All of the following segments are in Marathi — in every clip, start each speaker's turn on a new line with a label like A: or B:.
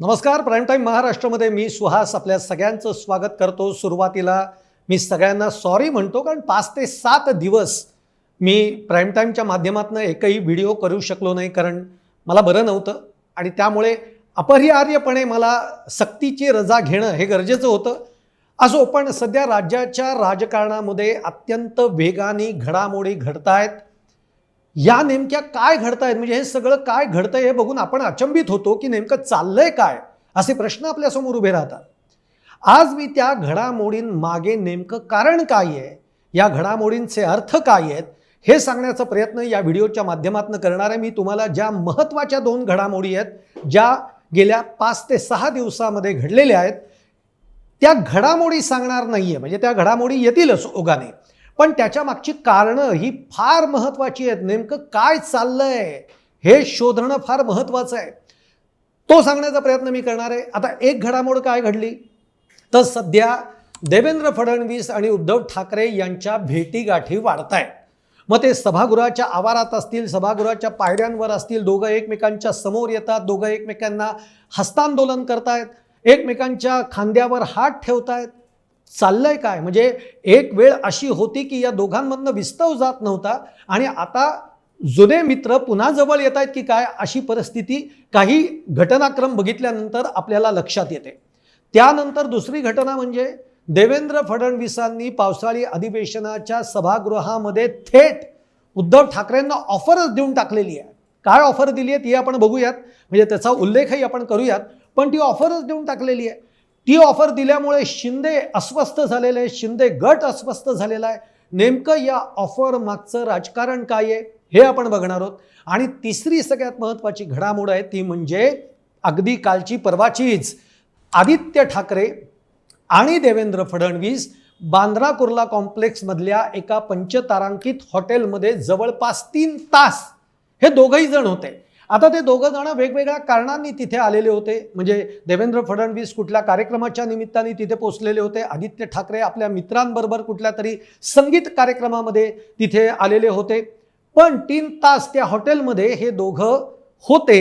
A: नमस्कार प्राईम टाईम महाराष्ट्रामध्ये मी सुहास आपल्या सगळ्यांचं स्वागत करतो. सुरुवातीला मी सगळ्यांना सॉरी म्हणतो कारण पाच ते सात दिवस मी प्राईम टाईमच्या माध्यमातून एकही व्हिडिओ करू शकलो नाही कारण मला बरं नव्हतं. आणि त्यामुळे अपरिहार्यपणे मला सक्तीची रजा घेणं हे गरजेचं होतं. असो पण सध्या राज्याच्या राजकारणामध्ये अत्यंत वेगाने घडामोडी घडत आहेत या नेमक्या काय घडतायत? म्हणजे हे सगळं काय घडतंय हे बघून आपण अचंबित होतो की नेमकं चाललंय काय? असे प्रश्न आपल्यासमोर उभे राहतात. आज मी त्या घडामोडींमागे नेमकं कारण काय आहे? या घडामोडींचे अर्थ काय आहेत? हे सांगण्याचा प्रयत्न या व्हिडिओच्या माध्यमातून करणार आहे. मी तुम्हाला ज्या महत्त्वाच्या दोन घडामोडी आहेत ज्या गेल्या पाच ते सहा दिवसामध्ये घडलेल्या आहेत त्या घडामोडी सांगणार नाही आहे म्हणजे त्या घडामोडी येतीलच ओगाने पण त्याच्या मागची कारणं ही फार महत्त्वाची आहेत. नेमकं काय चाललंय हे शोधणं फार महत्त्वाचं आहे. तो सांगण्याचा प्रयत्न मी करणार आहे. आता एक घडामोड काय घडली? तर सध्या देवेंद्र फडणवीस आणि उद्धव ठाकरे यांच्या भेटीगाठी वाढत आहेत मग ते सभागृहाच्या आवारात असतील सभागृहाच्या पायऱ्यांवर असतील दोघं एकमेकांच्या समोर येतात दोघं एकमेकांना हस्तांदोलन करतायत एकमेकांच्या खांद्यावर हात ठेवतायत चाललंय काय? म्हणजे एक वेळ अशी होती की या दोघांमधनं विस्तव जात नव्हता आणि आता जुने मित्र पुन्हा जवळ येत आहेत की काय अशी परिस्थिती काही घटनाक्रम बघितल्यानंतर आपल्याला लक्षात येते. त्यानंतर दुसरी घटना म्हणजे देवेंद्र फडणवीसांनी पावसाळी अधिवेशनाच्या सभागृहामध्ये थेट उद्धव ठाकरेंना ऑफरच देऊन टाकलेली आहे. काय ऑफर दिली आहे ती आपण बघूयात. म्हणजे त्याचा उल्लेखही आपण करूयात. पण ती ऑफरच देऊन टाकलेली आहे. ती ऑफर दिल्यामुळे शिंदे अस्वस्थ झालेले आहे शिंदे गट अस्वस्थ झालेला आहे. नेमकं या ऑफर मागचं राजकारण काय आहे हे आपण बघणार आहोत. आणि तिसरी सगळ्यात महत्त्वाची घडामोड आहे ती म्हणजे अगदी कालची परवाचीच आदित्य ठाकरे आणि देवेंद्र फडणवीस बांद्रा कुर्ला कॉम्प्लेक्समधल्या एका पंचतारांकित हॉटेलमध्ये जवळपास तीन तास हे दोघही जण होते. आता ते दोघं जण वेगवेगळ्या कारणांनी तिथे आलेले होते. म्हणजे देवेंद्र फडणवीस कुठल्या कार्यक्रमाच्या निमित्ताने तिथे पोचलेले होते. आदित्य ठाकरे आपल्या मित्रांबरोबर कुठल्या तरी संगीत कार्यक्रमामध्ये तिथे आलेले होते. पण तीन तास त्या हॉटेलमध्ये हे दोघं होते.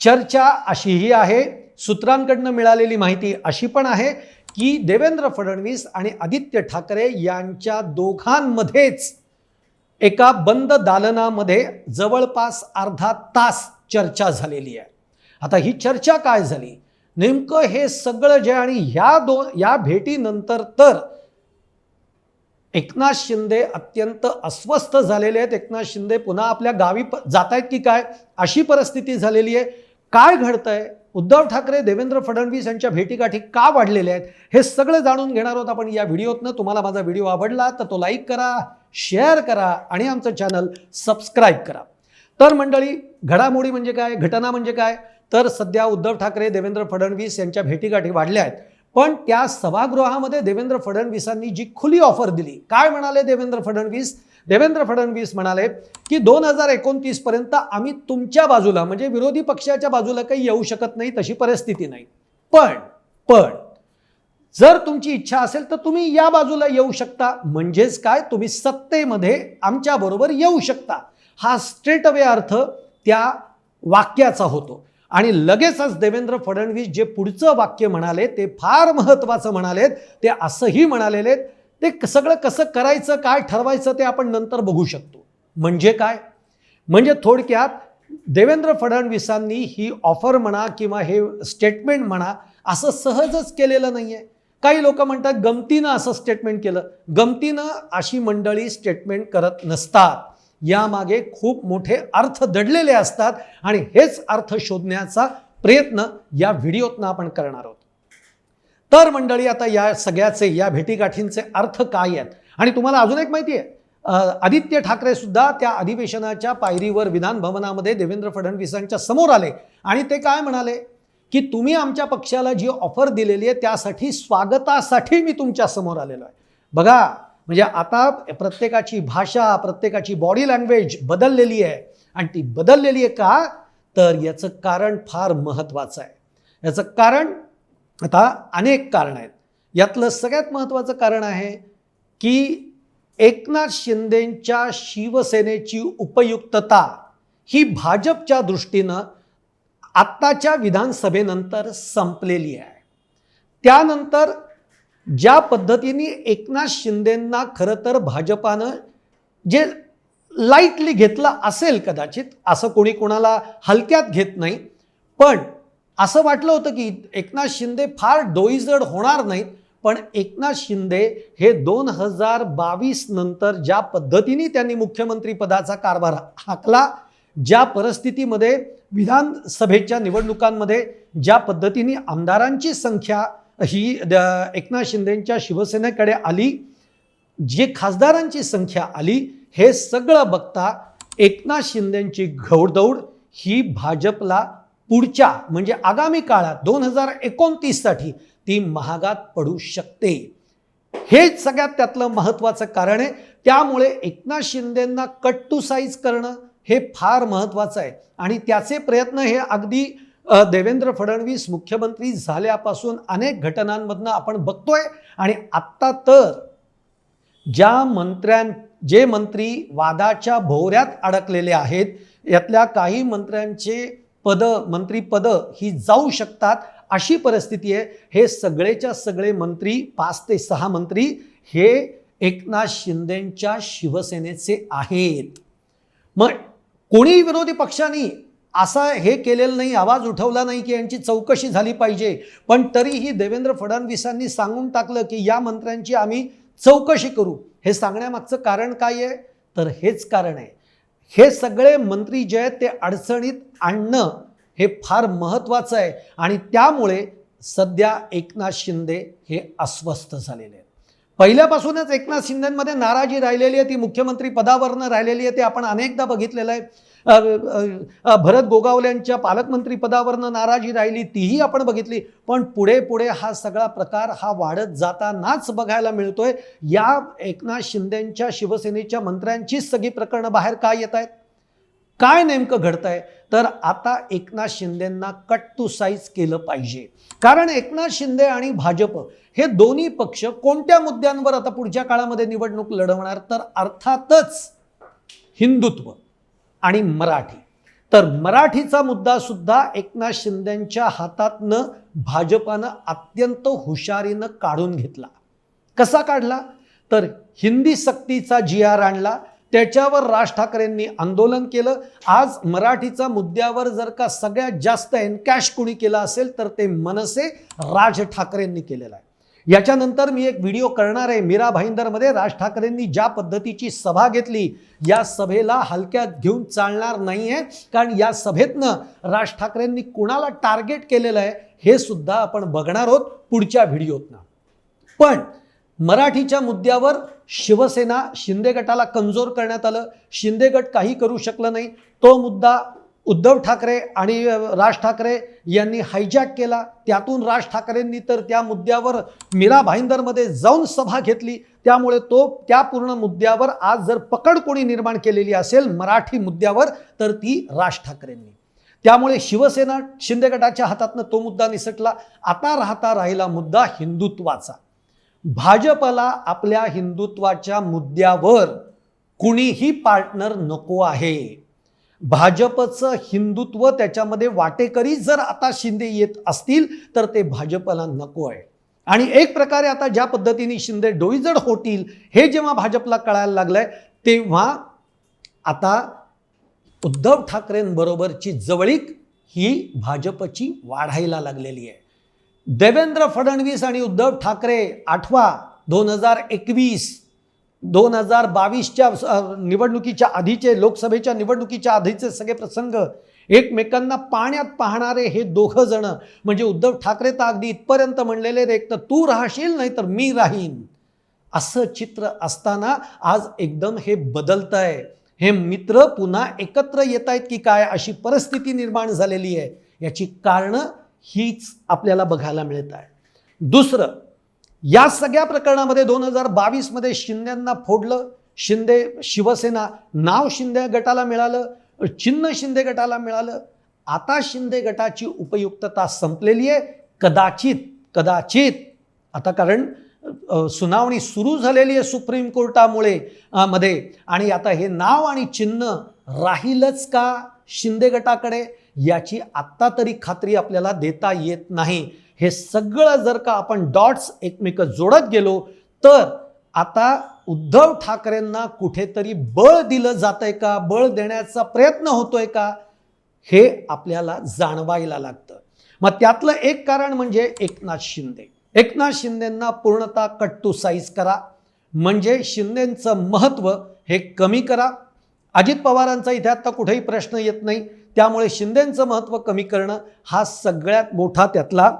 A: चर्चा अशीही आहे. सूत्रांकडनं मिळालेली माहिती अशी पण आहे की देवेंद्र फडणवीस आणि आदित्य ठाकरे यांच्या दोघांमध्येच एका बंद दालनामध्ये जवळपास अर्धा तास चर्चा झालेली आहे. आता ही चर्चा काय झाली? नेमकं हे सगळं जे आणि ह्या दोन या भेटीनंतर तर एकनाथ शिंदे अत्यंत अस्वस्थ झालेले आहेत. एकनाथ शिंदे पुन्हा आपल्या गावी प जात आहेत की काय? अशी परिस्थिती झालेली आहे. काय घडतंय? उद्धव ठाकरे देवेंद्र फडणवीस यांच्या भेटीगाठी का वाढलेल्या आहेत हे सगळं जाणून घेणार आहोत आपण या व्हिडिओतनं. तुम्हाला माझा व्हिडिओ आवडला तर तो लाईक करा शेअर करा आणि आमचं चॅनल सबस्क्राईब करा. तर मंडळी घडामोडी म्हणजे काय घटना म्हणजे काय? तर सध्या उद्धव ठाकरे देवेंद्र फडणवीस यांच्या भेटीगाठी वाढल्या आहेत. पण त्या सभागृहामध्ये देवेंद्र फडणवीसांनी जी खुली ऑफर दिली काय म्हणाले देवेंद्र फडणवीस? देवेंद्र फडणवीस म्हणाले की दोन हजार एकोणतीस पर्यंत आम्ही तुमच्या बाजूला म्हणजे विरोधी पक्षाच्या बाजूला काही येऊ शकत नाही तशी परिस्थिती नाही. पण पण जर तुमची इच्छा असेल तर तुम्ही या बाजूला येऊ शकता. म्हणजेच काय? तुम्ही सत्तेमध्ये आमच्या बरोबर येऊ शकता. हा स्ट्रेट अवे अर्थ त्या वाक्याचा होतो. आणि लगेचच देवेंद्र फडणवीस जे पुढचं वाक्य म्हणाले ते फार महत्त्वाचं म्हणालेत. ते असंही म्हणालेले आहेत, ते सगळं कसं करायचं काय ठरवायचं ते आपण नंतर बघू शकतो. म्हणजे काय? म्हणजे थोडक्यात देवेंद्र फडणवीसांनी ही ऑफर म्हणा किंवा हे स्टेटमेंट म्हणा असं सहजच केलेलं नाही आहे काही लोक म्हणतात गमतीनं असं स्टेटमेंट केलं. गमतीनं अशी मंडळी स्टेटमेंट करत नसतात. यामागे खूप मोठे अर्थ दडलेले असतात आणि हेच अर्थ शोधण्याचा प्रयत्न या व्हिडिओतनं आपण करणार आहोत. तर मंडळी आता या सगळ्याचे या भेटीगाठींचे अर्थ काय आहेत? आणि तुम्हाला अजून एक माहिती आहे. आदित्य ठाकरे सुद्धा त्या अधिवेशनाच्या पायरीवर विधान भवनामध्ये देवेंद्र फडणवीसांच्या समोर आले. आणि ते काय म्हणाले? की तुम्ही आमच्या पक्षाला जी ऑफर दिलेली आहे त्यासाठी स्वागतासाठी मी तुमच्यासमोर आलेलो आहे. बघा म्हणजे आता प्रत्येकाची भाषा प्रत्येकाची बॉडी लँग्वेज बदललेली आहे. आणि ती बदललेली आहे का? तर याचं कारण फार महत्त्वाचं आहे. याचं कारण आता अनेक कारणं आहेत. यातलं सगळ्यात महत्त्वाचं कारण आहे की एकनाथ शिंदेंच्या शिवसेनेची उपयुक्तता ही भाजपच्या दृष्टीनं आत्ताच्या विधानसभेनंतर संपलेली आहे. त्यानंतर ज्या पद्धतीने एकनाथ शिंदेंना खरं तर भाजपानं जे लाईटली घेतलं असेल कदाचित असं कोणी कोणाला हलक्यात घेत नाही पण असं वाटलं होतं की एकनाथ शिंदे फार डोईजड होणार नाहीत पण एकनाथ शिंदे हे दोन हजार बावीस नंतर ज्या पद्धतीने त्यांनी मुख्यमंत्री पदाचा कारभार हाकला ज्या परिस्थितीमध्ये विधानसभेच्या निवडणुकांमध्ये ज्या पद्धतीने आमदारांची संख्या ही द- एकनाथ शिंदेंच्या शिवसेनेकडे आली जे खासदारांची संख्या आली हे सगळं बघता एकनाथ शिंदेंची घौडदौड ही भाजपला पुढच्या म्हणजे आगामी काळात दोन हजार एकोणतीससाठी ती महागात पडू शकते. हेच सगळ्यात त्यातलं महत्त्वाचं कारण आहे. त्यामुळे एकनाथ शिंदेंना कट टू साईज करणं हे फार महत्त्वाचं आहे. आणि त्याचे प्रयत्न हे अगदी देवेंद्र फडणवीस मुख्यमंत्री झाल्यापासून अनेक घटनांमधनं आपण बघतोय. आणि आत्ता तर ज्या मंत्र्यां जे मंत्री वादाच्या भोवऱ्यात अडकलेले आहेत यातल्या काही मंत्र्यांचे पदं मंत्रीपद ही जाऊ शकतात अशी परिस्थिती आहे. हे सगळेच्या सगळे मंत्री पाच ते सहा मंत्री हे एकनाथ शिंदेंच्या शिवसेनेचे आहेत. मग कोणी विरोधी पक्षांनी असा हे केलेलं नाही आवाज उठवला नाही की यांची चौकशी झाली पाहिजे. पण तरीही देवेंद्र फडणवीसांनी सांगून टाकलं की या मंत्र्यांची आम्ही चौकशी करू. हे सांगण्यामागचं कारण काय आहे? तर हेच कारण आहे. हे सगळे मंत्री जे आहेत ते अडचणीत आणणं हे फार महत्त्वाचं आहे. आणि त्यामुळे सध्या एकनाथ शिंदे हे अस्वस्थ झालेले आहेत. पहिल्यापासूनच एकनाथ शिंदेमध्ये नाराजी राहिलेली आहे. ती मुख्यमंत्री पदावरनं राहिलेली आहे. ते आपण अनेकदा बघितलेलं आहे. भरत गोगावल्यांच्या पालकमंत्री पदावरनं नाराजी राहिली तीही आपण बघितली. पण पुढे पुढे हा सगळा प्रकार हा वाढत जातानाच बघायला मिळतोय. या एकनाथ शिंदेंच्या शिवसेनेच्या मंत्र्यांचीच सगळी प्रकरणं बाहेर का येत आहेत? काय नेमकं घडतंय? तर आता एकनाथ शिंदेंना कट टू साईज केलं पाहिजे. कारण एकनाथ शिंदे आणि भाजप हे दोन्ही पक्ष कोणत्या मुद्द्यांवर आता पुढच्या काळामध्ये निवडणूक लढवणार? तर अर्थातच हिंदुत्व. आणि मराठी. तर मराठीचा मुद्दा सुद्धा एकनाथ शिंद्यांच्या हातातनं भाजपानं अत्यंत हुशारीनं काढून घेतला. कसा काढला? तर हिंदी सक्तीचा जी आर आणला त्याच्यावर राज ठाकरेंनी आंदोलन केलं. आज मराठीचा मुद्द्यावर जर का सगळ्यात जास्त एनकॅश कुणी केला असेल तर ते मनसे राज ठाकरेंनी केलेलं आहे. याच्यानंतर मी एक व्हिडिओ करणार आहे मीरा भाईंदरमध्ये. राज ठाकरेंनी ज्या पद्धतीची सभा घेतली या सभेला हलक्यात घेऊन चालणार नाही आहे कारण या सभेतनं राज ठाकरेंनी कुणाला टार्गेट केलेलं आहे हे सुद्धा आपण बघणार आहोत पुढच्या व्हिडिओतनं. पण मराठीच्या मुद्द्यावर शिवसेना शिंदे गटाला कमजोर करण्यात आलं. शिंदे गट काही करू शकलं नाही. तो मुद्दा उद्धव ठाकरे आणि राज ठाकरे यांनी हायजॅक केला. त्यातून राज ठाकरेंनी तर त्या मुद्द्यावर मीरा भाईंदरमध्ये जाऊन सभा घेतली. त्यामुळे तो त्या पूर्ण मुद्द्यावर आज जर पकड कोणी निर्माण केलेली असेल मराठी मुद्द्यावर तर ती राज ठाकरेंनी. त्यामुळे शिवसेना शिंदे गटाच्या हातातनं तो मुद्दा निसटला. आता राहता राहिला मुद्दा हिंदुत्वाचा. भाजपला आपल्या हिंदुत्वाच्या मुद्द्यावर कुणीही पार्टनर नको आहे. भाजपचं हिंदुत्व त्याच्यामध्ये वाटेकरी जर आता शिंदे येत असतील तर ते भाजपला नको आहे. आणि एक प्रकारे आता ज्या पद्धतीने शिंदे डोईजड होतील हे जेव्हा भाजपला कळायला लागलंय तेव्हा आता उद्धव ठाकरेंबरोबरची जवळीक ही भाजपची वाढायला लागलेली आहे. देवेंद्र फडणवीस आणि उद्धव ठाकरे आठवा दोन हजार एकवीस दोन हजार बावीसच्या निवडणुकीच्या आधीचे लोकसभेच्या निवडणुकीच्या आधीचे सगळे प्रसंग एकमेकांना पाण्यात पाहणारे हे दोघं जण. म्हणजे उद्धव ठाकरे तर अगदी इथपर्यंत म्हणलेले रे एक तर तू राहशील नाही तर मी राहीन. असं चित्र असताना आज एकदम हे बदलत आहे हे मित्र पुन्हा एकत्र येत आहेत की काय अशी परिस्थिती निर्माण झालेली आहे. याची कारणं हीच आपल्याला बघायला मिळत आहे दुसरं या सगळ्या प्रकरणामध्ये दोन हजार बावीसमध्ये शिंद्यांना फोडलं. शिंदे शिवसेना नाव शिंदे गटाला मिळालं चिन्ह शिंदे गटाला मिळालं. आता शिंदे गटाची उपयुक्तता संपलेली आहे. कदाचित कदाचित आता कारण सुनावणी सुरू झालेली आहे सुप्रीम कोर्टामुळे मध्ये. आणि आता हे नाव आणि चिन्ह राहीलच का शिंदे गटाकडे? याची आत्ता तरी खात्री आपल्याला देता येत नाही. हे सगळं जर का आपण डॉट्स एकमेक जोडत गेलो तर आता उद्धव ठाकरेंना कुठेतरी बळ दिलं जातंय का? बळ देण्याचा प्रयत्न होतोय का? हे आपल्याला जाणवायला लागतं. मग त्यातलं एक कारण म्हणजे एकनाथ शिंदे. एकनाथ शिंदेंना पूर्णतः कट टू साईज करा. म्हणजे शिंदेंचं महत्त्व हे कमी करा. अजित पवारांचा इथे आता कुठेही प्रश्न येत नाही. त्यामुळे शिंदेंचं महत्त्व कमी करणं हा सगळ्यात मोठा त्यातला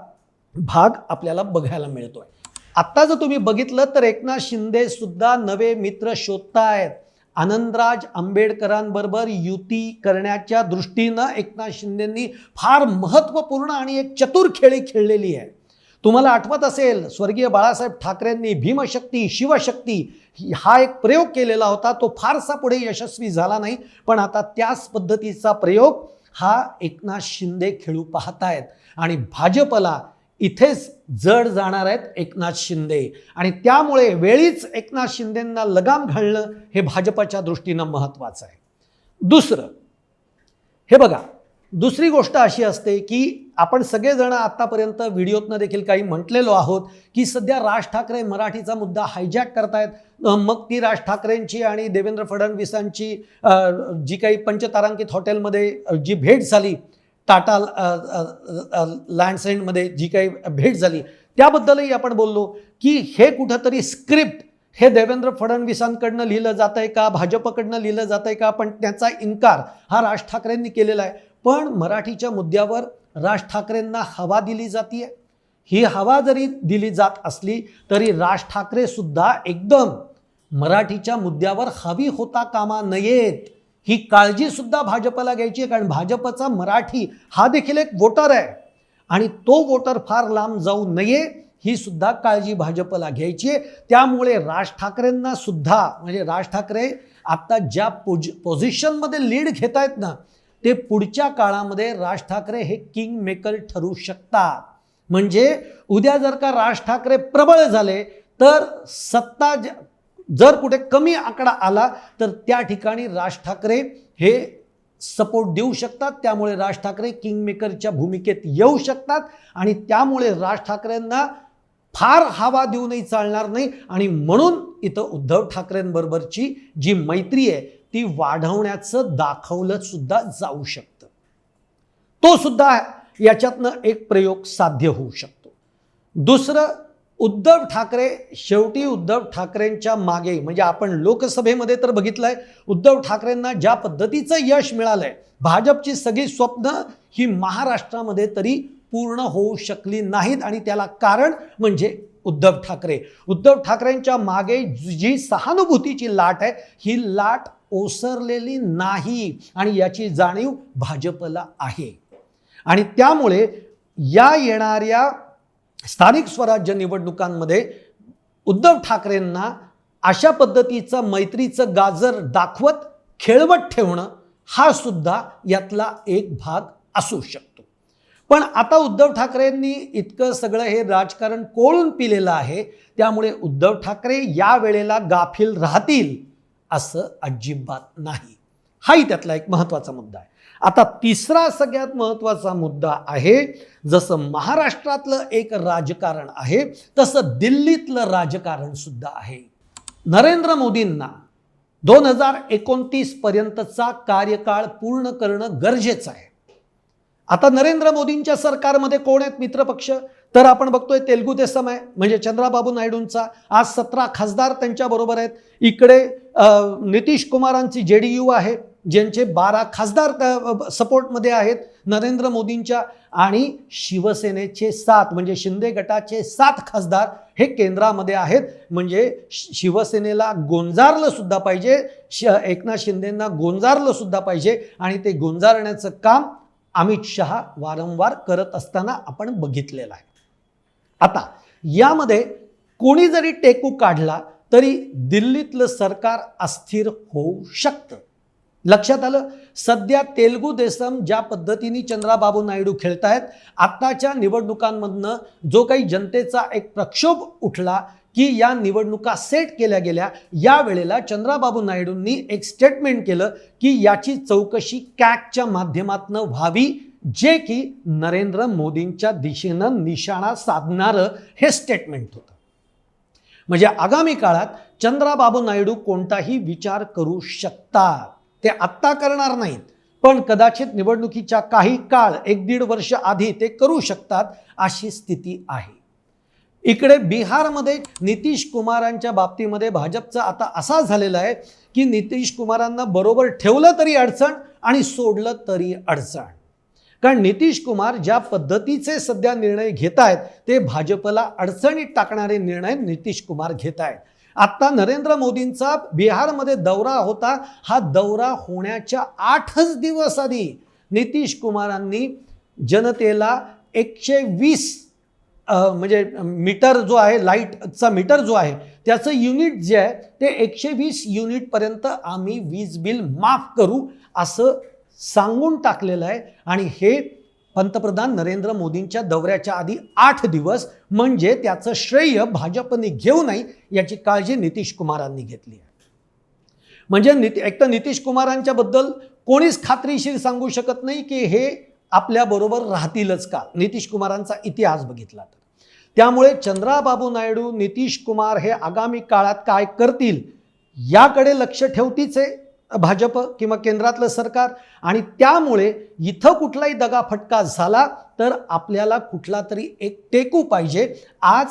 A: भाग आपल्याला बघायला मिळतोय. आत्ता जर तुम्ही बघितलं तर एकनाथ शिंदे सुद्धा नवे मित्र शोधतायत. आनंदराज आंबेडकरांबरोबर युती करण्याच्या दृष्टीनं एकनाथ शिंदेंनी फार महत्त्वपूर्ण आणि एक चतुर खेळी खेळलेली आहे. तुम्हाला आठवत असेल स्वर्गीय बाळासाहेब ठाकरेंनी भीमशक्ती शिवशक्ती हा एक प्रयोग केलेला होता. तो फारसा पुढे यशस्वी झाला नाही पण आता त्याच पद्धतीचा प्रयोग हा एकनाथ शिंदे खेळू पाहतायत. आणि भाजपला इथेच जड जाणार आहेत एकनाथ शिंदे. आणि त्यामुळे वेळीच एकनाथ शिंदेंना लगाम घालणं हे भाजपच्या दृष्टीनं महत्त्वाचं आहे. दुसरं हे बघा दुसरी गोष्ट अशी असते की आपण सगळेजण आत्तापर्यंत व्हिडिओतनं देखील काही म्हटलेलो आहोत की सध्या राज ठाकरे मराठीचा मुद्दा हायजॅक करतायत. मग ती राज ठाकरेंची आणि देवेंद्र फडणवीसांची जी काही पंचतारांकित हॉटेलमध्ये जी भेट झाली टाटा लँडसेंडमध्ये जी काही भेट झाली त्याबद्दलही आपण बोललो की हे कुठंतरी स्क्रिप्ट हे देवेंद्र फडणवीसांकडनं लिहिलं जात आहे का भाजपकडनं लिहिलं जात आहे का पण त्याचा इन्कार हा राज ठाकरेंनी केलेला आहे. पण मराठीच्या मुद्द्यावर राज ठाकरेंना हवा दिली जाते ही हवा जरी दिली जात असली तरी राज ठाकरे सुद्धा एकदम मराठीच्या मुद्द्यावर हवी होता कामा नयेत. ही काळजी सुद्धा भाजपला घ्यायची आहे कारण भाजपचा मराठी हा देखील एक वोटर आहे. आणि तो वोटर फार लांब जाऊ नये ही सुद्धा काळजी भाजपला घ्यायची आहे. त्यामुळे राज ठाकरेंना सुद्धा म्हणजे राज ठाकरे आत्ता ज्या पोज पोझिशनमध्ये लीड घेत आहेत ना ते पुढच्या काळामध्ये राज ठाकरे हे किंग मेकर ठरू शकतात. म्हणजे उद्या जर का राज ठाकरे प्रबळ झाले तर सत्ता जर कुठे कमी आकडा आला तर त्या ठिकाणी राज ठाकरे हे सपोर्ट देऊ शकतात. त्यामुळे राज ठाकरे किंगमेकरच्या भूमिकेत येऊ शकतात आणि त्यामुळे राज ठाकरेंना फार हवा देऊनही चालणार नाही. आणि म्हणून इथं उद्धव ठाकरेंबरोबरची जी मैत्री आहे ती वाढवण्याचं दाखवलं सुद्धा जाऊ शकतं. तो सुद्धा याच्यातनं एक प्रयोग साध्य होऊ शकतो. दुसरं उद्धव ठाकरे शेवटी उद्धव ठाकरेंच्या मागे म्हणजे आपण लोकसभेमध्ये तर बघितलंय उद्धव ठाकरेंना ज्या पद्धतीचं यश मिळालंय भाजपची सगळी स्वप्न ही महाराष्ट्रामध्ये तरी पूर्ण होऊ शकली नाहीत. आणि त्याला कारण म्हणजे उद्धव ठाकरे. उद्धव ठाकरेंच्या मागे जी सहानुभूतीची लाट आहे ही लाट ओसरलेली नाही. आणि याची जाणीव भाजपला आहे. आणि त्यामुळे या येणाऱ्या स्थानिक स्वराज्य निवडणुकांमध्ये उद्धव ठाकरेंना अशा पद्धतीचं मैत्रीचं गाजर दाखवत खेळवत ठेवणं हा सुद्धा यातला एक भाग असू शकतो. पण आता उद्धव ठाकरेंनी इतकं सगळं हे राजकारण कोळून पिलेलं आहे त्यामुळे उद्धव ठाकरे या वेळेला गाफील राहतील असं अजिबात नाही. हाही त्यातला एक महत्त्वाचा मुद्दा आहे. आता तिसरा सगळ्यात महत्त्वाचा मुद्दा आहे जसं महाराष्ट्रातलं एक राजकारण आहे तसं दिल्लीतलं राजकारण सुद्धा आहे. नरेंद्र मोदींना दोन हजार एकोणतीसपर्यंतचा कार्यकाळ पूर्ण करणं गरजेचं आहे. आता नरेंद्र मोदींच्या सरकारमध्ये कोण आहेत मित्रपक्ष? तर आपण बघतोय तेलगू देसम आहे म्हणजे चंद्राबाबू नायडूंचा. आज सतरा खासदार त्यांच्याबरोबर आहेत. इकडे नितीश कुमारांची जे डी यू आहे. ज्यांचे बारा खासदार सपोर्टमध्ये आहेत नरेंद्र मोदींच्या आणि शिवसेनेचे सात म्हणजे शिंदे गटाचे सात खासदार हे केंद्रामध्ये आहेत. म्हणजे शिवसेनेला गोंजारलं सुद्धा पाहिजे श एकनाथ शिंदेंना गोंजारलं सुद्धा पाहिजे आणि ते गोंजारण्याचं काम अमित शहा वारंवार करत असताना आपण बघितलेलं आहे. आता यामध्ये कोणी जरी टेकू काढला तरी दिल्लीतलं सरकार अस्थिर होऊ शकतं. लक्षात आलं? सध्या तेलगू देसम ज्या पद्धतीने चंद्राबाबू नायडू खेळतायत आत्ताच्या निवडणुकांमधनं जो काही जनतेचा एक प्रक्षोभ उठला की या निवडणुका सेट केल्या गेल्या या वेळेला चंद्राबाबू नायडूंनी एक स्टेटमेंट केलं की याची चौकशी कॅकच्या माध्यमातून व्हावी जे की नरेंद्र मोदींच्या दिशेनं निशाणा साधणारं हे स्टेटमेंट होतं. म्हणजे आगामी काळात चंद्राबाबू नायडू कोणताही विचार करू शकतात. ते आत्ता करणार नाहीत. पण कदाचित निवडणुकीच्या काही काळ एक दीड वर्ष आधी ते करू शकतात अशी स्थिती आहे. इकडे बिहारमध्ये नितीश कुमारांच्या बाबतीमध्ये भाजपचा आता असा झालेला आहे की नितीश कुमारांना बरोबर ठेवलं तरी अडचण आणि सोडलं तरी अडचण. कारण नितीश कुमार ज्या पद्धतीचे सध्या निर्णय घेत आहेत ते भाजपला अडचणीत टाकणारे निर्णय नितीश कुमार घेत आहेत आत्ता नरेंद्र मोदींचा बिहारमध्ये दौरा होता. हा दौरा होण्याच्या आठच दिवस आधी नितीश कुमारांनी जनतेला एकशे वीस म्हणजे मीटर जो आहे लाईटचा मीटर जो आहे त्याचं युनिट जे आहे ते एकशे वीस युनिटपर्यंत आम्ही वीज बिल माफ करू असं सांगून टाकलेलं आहे. आणि हे पंतप्रधान नरेंद्र मोदींच्या दौऱ्याच्या आधी आठ दिवस म्हणजे त्याचं श्रेय भाजपने घेऊ नये याची काळजी नितीश कुमारांनी घेतली आहे. म्हणजे निती एक तर नितीश कुमारांच्याबद्दल कोणीच खात्रीशीर सांगू शकत नाही की हे आपल्याबरोबर राहतीलच का? नितीश कुमारांचा इतिहास बघितला तर. त्यामुळे चंद्राबाबू नायडू नितीश कुमार हे आगामी काळात काय करतील याकडे लक्ष ठेवतीच आहे. भाजप किंवा केंद्रातलं सरकार आणि त्यामुळे इथं कुठलाही दगाफटका झाला तर आपल्याला कुठला तरी एक टेकू पाहिजे. आज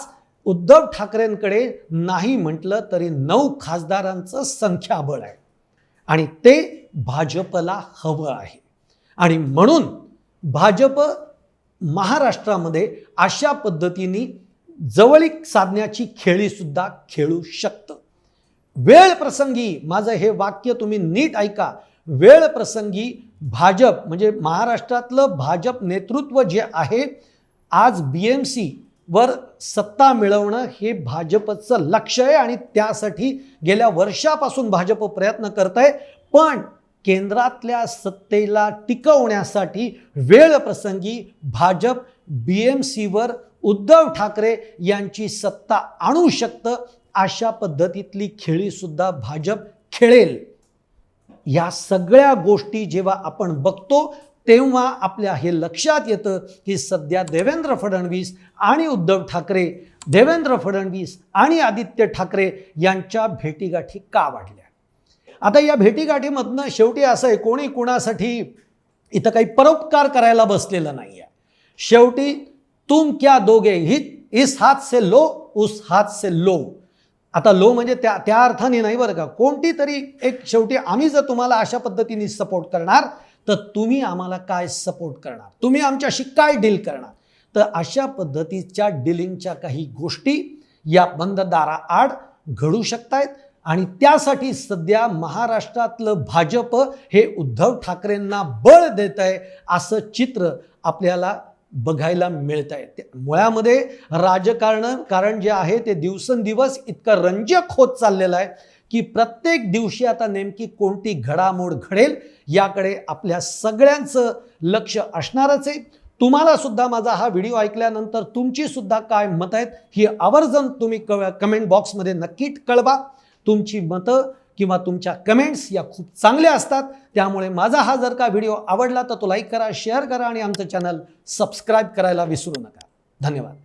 A: उद्धव ठाकरेंकडे नाही म्हटलं तरी नऊ खासदारांचं संख्याबळ आहे. आणि ते भाजपला हवं आहे. आणि म्हणून भाजप महाराष्ट्रामध्ये अशा पद्धतीने जवळीक साधण्याची खेळीसुद्धा खेळू शकतं. वेळ प्रसंगी माझं हे वाक्य तुम्ही नीट ऐका. वेळ प्रसंगी भाजप म्हणजे महाराष्ट्रातलं भाजप नेतृत्व जे आहे आज बी एम सी वर सत्ता मिळवणं हे भाजपचं लक्ष आहे आणि त्यासाठी गेल्या वर्षापासून भाजप प्रयत्न करत आहे पण केंद्रातल्या सत्तेला टिकवण्यासाठी वेळ प्रसंगी भाजप बी एम सीवर उद्धव ठाकरे यांची सत्ता आणू शकतं अशा पद्धतीतली खेळीसुद्धा भाजप खेळेल. या सगळ्या गोष्टी जेव्हा आपण बघतो तेव्हा आपल्या हे लक्षात येतं की सध्या देवेंद्र फडणवीस आणि उद्धव ठाकरे देवेंद्र फडणवीस आणि आदित्य ठाकरे यांच्या भेटीगाठी का वाढल्या? आता या भेटीगाठीमधनं शेवटी असं आहे कोणी कुणासाठी इथं काही परोपकार करायला बसलेलं नाही आहे शेवटी तुम क्या दोगे? ही इस हात से लो उस हात से लो. आता लो म्हणजे त्या त्या अर्थाने नाही बरं का? कोणती तरी एक शेवटी आम्ही जर तुम्हाला अशा पद्धतीने सपोर्ट करणार तर तुम्ही आम्हाला काय सपोर्ट करणार? तुम्ही आमच्याशी काय डील करणार? तर अशा पद्धतीच्या डीलिंगच्या काही गोष्टी या बंद दाराआड घडू शकतायत आणि त्यासाठी सध्या महाराष्ट्रातलं भाजप हे उद्धव ठाकरेंना बळ देत आहे असं चित्र आपल्याला बघायला मिळत आहे मुळामध्ये राजकारण कारण जे आहे ते दिवसेंदिवस इतकं रंजक होत चाललेलं आहे की प्रत्येक दिवशी आता नेमकी कोणती घडामोड घडेल याकडे आपल्या सगळ्यांचं लक्ष असणारच आहे. तुम्हाला सुद्धा माझा हा व्हिडिओ ऐकल्यानंतर तुमची सुद्धा काय मत आहेत ही आवर्जून तुम्ही क कमेंट बॉक्समध्ये नक्की कळवा. तुमची मतं किंवा तुमच्या कमेंट्स या खूप चांगल्या असतात. त्यामुळे माझा हा जर का व्हिडिओ आवडला तर तो लाईक करा शेअर करा आणि आमचं चॅनल सबस्क्राईब करायला विसरू नका. धन्यवाद.